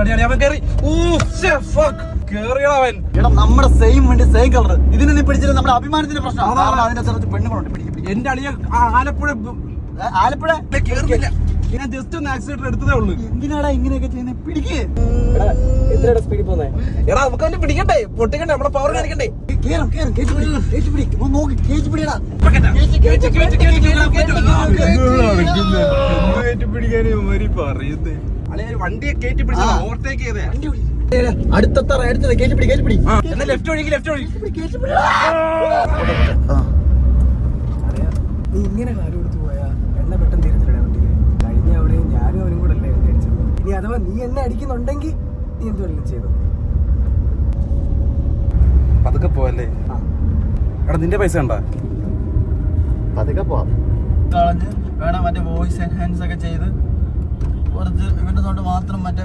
അടി, അടി, അവൻ കേറി കേറിയടാ അവൻ എടാ നമ്മുടെ സെയിം വണ്ടി സെയിം കളർ ഇതിനെ നീ പിടിച്ചില്ല നമ്മുടെ അഭിമാനത്തിന്റെ പ്രശ്നം അതാണ് അതിന്റെ ചെറുത്ത് പെണ്ണുങ്ങളുണ്ട് പിടിക്കും പിടിക്കും. എന്റെ അളിയ ആലപ്പുഴ ആലപ്പുഴ കേറുന്നില്ല ഞാൻ ജസ്റ്റ് ഒന്ന് ആക്സിഡന്റ് എടുത്തതേ ഉള്ളൂ എന്തിനാടാ ഇങ്ങനെയൊക്കെ ചെയ്യുന്നത് പിടിക്ക് എത്രയുടെ സ്പീഡിൽ പോന്നേ എടാ നമുക്ക് അവനെ പിടിക്കണ്ടേ പൊട്ടിക്കണ്ടേ നമ്മുടെ പവർ കാണിക്കണ്ടേ കേറും കേറും കേറ്റി പിടി കേറ്റി പിടി നോക്കി കേറ്റി പിടിയടാ അളിയ വണ്ടിയെ കയറ്റി പിടിച്ചാ. ഓവർടേക്ക് ചെയ്തേ. അടുത്തത്ര അടുത്തത് കേറ്റി പിടി കേറ്റി പിടി. എന്നാ ലെഫ്റ്റ് ഒഴുകി ലെഫ്റ്റ് ഒഴുകി കേറ്റി പിടി നീ ഇങ്ങനെ കാര്യം എടുത്ത് പോയാ എണ്ണ പെട്ടെന്ന് തീരത്തില്ലടാ വണ്ടിയിൽ. കഴിഞ്ഞ അവിടെയും ഞാനും അവനും കൂടെ അല്ലേ അടിച്ചത്? ഇനി അഥവാ നീ എന്നെ അടിക്കുന്നുണ്ടെങ്കിൽ നീ എന്ത് വേണമെങ്കിലും ചെയ്തു. പതുക്കെ പോവല്ലേ? എടാ നിന്റെ പൈസ ഉണ്ടാ പതുക്കെ പോവാം. കളഞ്ഞ് വേണം മറ്റേ വോയിസ് എൻഹാൻസ് ഒക്കെ ചെയ്ത് കുറച്ച് മാത്രം മറ്റേ